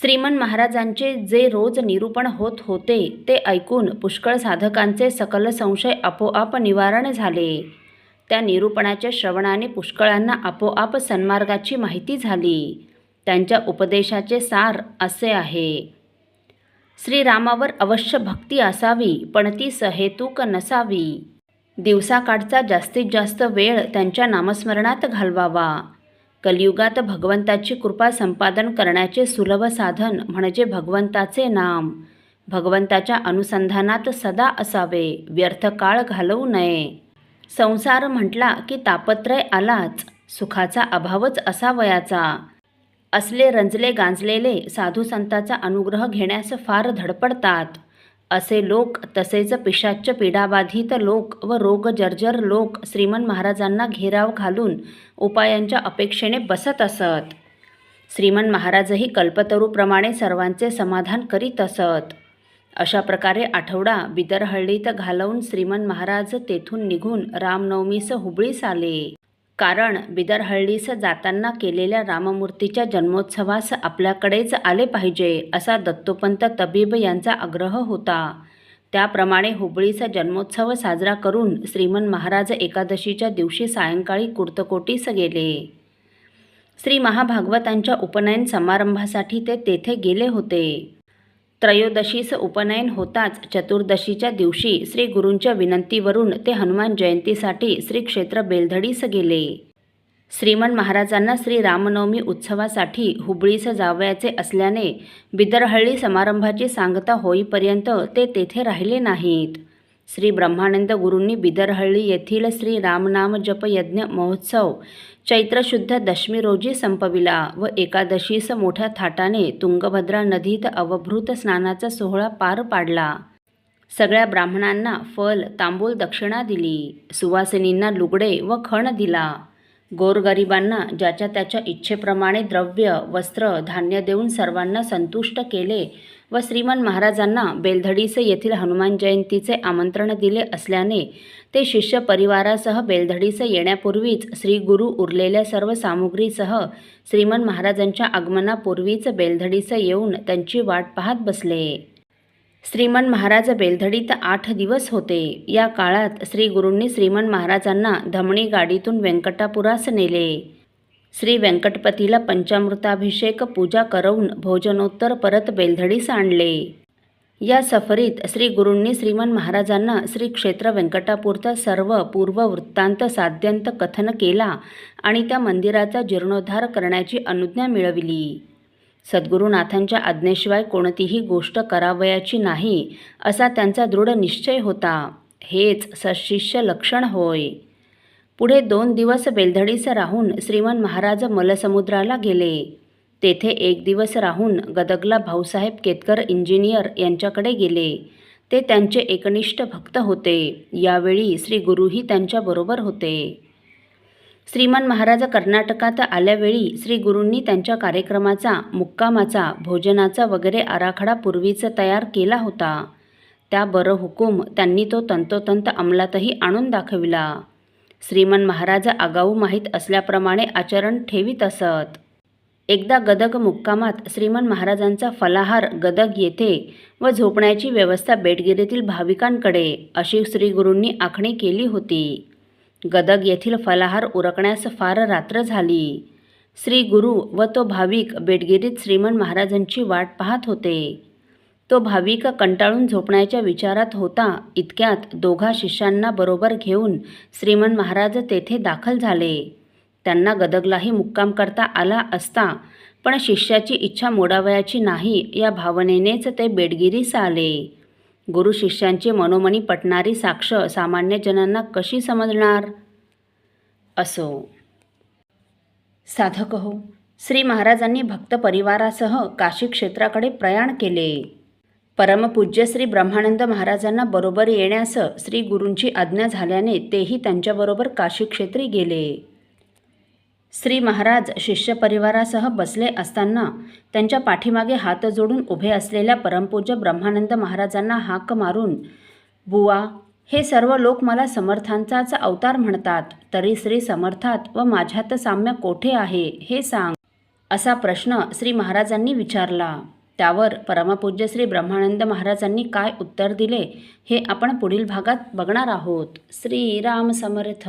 श्रीमन महाराजांचे जे रोज निरूपण होत होते ते ऐकून पुष्कळ साधकांचे सकल संशय आपोआप निवारण झाले. त्या निरूपणाच्या श्रवणाने पुष्कळांना आपोआप सन्मार्गाची माहिती झाली. त्यांच्या उपदेशाचे सार असे आहे. श्रीरामावर अवश्य भक्ती असावी पण ती सहेतुक नसावी. दिवसाकाळचा जास्तीत जास्त वेळ त्यांच्या नामस्मरणात घालवावा. कलियुगात भगवंताची कृपा संपादन करण्याचे सुलभ साधन म्हणजे भगवंताचे नाम. भगवंताच्या अनुसंधानात सदा असावे व्यर्थ काळ घालवू नये. संसार म्हटला की तापत्रय आलाच सुखाचा अभावच असावयाचा. असले रंजले गांजलेले साधू संताचा अनुग्रह घेण्यास फार धडपडतात. असे लोक तसेच पिशाच्च पीडाबाधित लोक व रोग जर्जर लोक श्रीमंत महाराजांना घेराव घालून उपायांच्या अपेक्षेने बसत असत. श्रीमंत महाराजही कल्पतरूप्रमाणे सर्वांचे समाधान करीत असत. अशा प्रकारे आठवडा बिदरहळ्ळीत घालवून श्रीमंत महाराज तेथून निघून रामनवमीस हुबळीस आले. कारण बिदरहळ्ळीस जाताना केलेल्या राममूर्तीच्या जन्मोत्सवास आपल्याकडेच आले पाहिजे असा दत्तोपंत तबीब यांचा आग्रह होता. त्याप्रमाणे हुबळीचा जन्मोत्सव साजरा करून श्रीमन महाराज एकादशीच्या दिवशी सायंकाळी कुर्तकोटीस गेले. श्री महाभागवतांच्या उपनयन समारंभासाठी ते तेथे गेले होते. त्रयोदशीस उपनयन होताच चतुर्दशीच्या दिवशी श्री गुरूंच्या विनंतीवरून ते हनुमान जयंतीसाठी श्री क्षेत्र बेलधडीस गेले. श्रीमन महाराजांना श्री रामनवमी उत्सवासाठी हुबळीस जावयाचे असल्याने बिदरहळ्ळी समारंभाची सांगता होईपर्यंत ते तेथे राहिले नाहीत. श्री ब्रह्मानंद गुरूंनी बिदरहळ्ळी येथील श्री रामनाम जप यज्ञ महोत्सव चैत्र शुद्ध दशमी रोजी संपविला व एकादशीस मोठ्या थाटाने तुंगभद्रा नदीत अवभृत स्नानाचा सोहळा पार पाडला. सगळ्या ब्राह्मणांना फल तांबूल दक्षिणा दिली. सुवासिनींना लुगडे व खण दिला. गोरगरिबांना ज्याच्या त्याच्या इच्छेप्रमाणे द्रव्य वस्त्र धान्य देऊन सर्वांना संतुष्ट केले व श्रीमान महाराजांना बेलधडीस येथील हनुमान जयंतीचे आमंत्रण दिले असल्याने ते शिष्य परिवारासह बेलधडीस येण्यापूर्वीच श्री गुरु उरलेल्या सर्व सामुग्रीसह श्रीमान महाराजांच्या आगमनापूर्वीच बेलधडीस येऊन त्यांची वाट पाहत बसले. श्रीमन महाराज बेलधडीत आठ दिवस होते. या काळात श्री गुरूंनी श्रीमन महाराजांना धमणी गाडीतून व्यंकटापुरास नेले. श्री व्यंकटपतीला पंचामृताभिषेक पूजा करवून भोजनोत्तर परत बेलधडीस आणले. या सफरीत श्री गुरूंनी श्रीमन महाराजांना श्री क्षेत्र व्यंकटापूरचा सर्व पूर्व वृत्तांत साध्यंत कथन केला आणि त्या मंदिराचा जीर्णोद्धार करण्याची अनुज्ञा मिळविली. सद्गुरुनाथांच्या आज्ञेशिवाय कोणतीही गोष्ट करावयाची नाही असा त्यांचा दृढ निश्चय होता. हेच सशिष्य लक्षण होय. पुढे दोन दिवस बेलधडीस राहून श्रीमान महाराज मलसमुद्राला गेले. तेथे एक दिवस राहून गदगला भाऊसाहेब केतकर इंजिनियर यांच्याकडे गेले. ते त्यांचे एकनिष्ठ भक्त होते. यावेळी श्री गुरुही त्यांच्याबरोबर होते. श्रीमान महाराज कर्नाटकात आल्यावेळी श्री गुरूंनी त्यांच्या कार्यक्रमाचा मुक्कामाचा भोजनाचा वगैरे आराखडा पूर्वीच तयार केला होता. त्या बरं हुकूम त्यांनी तो तंतोतंत अंमलातही आणून दाखविला. श्रीमन महाराज आगाऊ माहीत असल्याप्रमाणे आचरण ठेवीत असत. एकदा गदग मुक्कामात श्रीमन महाराजांचा फलाहार गदग येथे व झोपण्याची व्यवस्था बेटगिरीतील भाविकांकडे अशी श्रीगुरूंनी आखणी केली होती. गदग येथील फलाहार उरकण्यास फार रात्र झाली. श्री गुरु व तो भाविक बेटगिरीत श्रीमन महाराजांची वाट पाहत होते. तो भाविक कंटाळून झोपण्याच्या विचारात होता इतक्यात दोघा शिष्यांना बरोबर घेऊन श्रीमन महाराज तेथे दाखल झाले. त्यांना गदगलाही मुक्काम करता आला असता पण शिष्याची इच्छा मोडावयाची नाही या भावनेनेच ते बेडगिरीस आले. गुरु शिष्यांची मनोमनी पटणारी साक्ष सामान्यजनांना कशी समजणार? असो. साधक हो श्री महाराजांनी भक्त परिवारासह काशी क्षेत्राकडे प्रयाण केले. परमपूज्य श्री ब्रह्मानंद महाराजांना बरोबर येण्यास श्री गुरूंची आज्ञा झाल्याने तेही त्यांच्याबरोबर काशी क्षेत्री गेले. श्री महाराज शिष्य परिवारासह बसले असताना त्यांच्या पाठीमागे हात जोडून उभे असलेल्या परमपूज्य ब्रह्मानंद महाराजांना हाक मारून बुवा हे सर्व लोक मला समर्थांचाच अवतार म्हणतात तरी श्री समर्थात व माझ्यात साम्य कोठे आहे हे सांग. असा प्रश्न श्री महाराजांनी विचारला. त्यावर परमपूज्य श्री ब्रह्मानंद महाराजांनी काय उत्तर दिले हे आपण पुढील भागात बघणार आहोत. श्रीराम समर्थ!